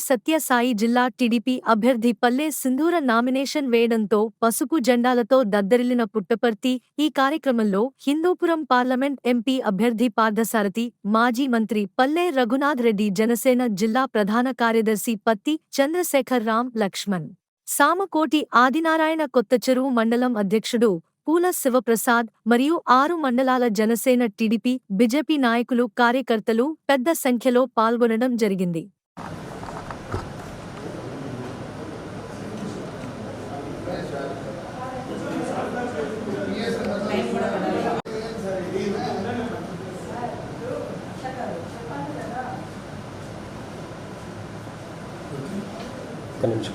సత్యసాయి జిల్లా టీడీపీ అభ్యర్థి పల్లె సింధూర నామినేషన్ వేయడంతో పసుపు జెండాలతో దద్దరిల్లిన పుట్టపర్తి ఈ కార్యక్రమంలో హిందూపురం పార్లమెంట్ ఎంపీ అభ్యర్థి పార్థసారథి మాజీ మంత్రి పల్లె రఘునాథ్ రెడ్డి జనసేన జిల్లా ప్రధాన కార్యదర్శి పత్తి చంద్రశేఖర్ రామ్ లక్ష్మణ్. సామకోటి ఆదినారాయణ కొత్తచెరువు మండలం అధ్యక్షుడు పూల శివప్రసాద్ మరియు ఆరు మండలాల జనసేన టీడీపీ బీజేపీ నాయకులు కార్యకర్తలు పెద్ద సంఖ్యలో పాల్గొనడం జరిగింది. ఒక్క నిమిషం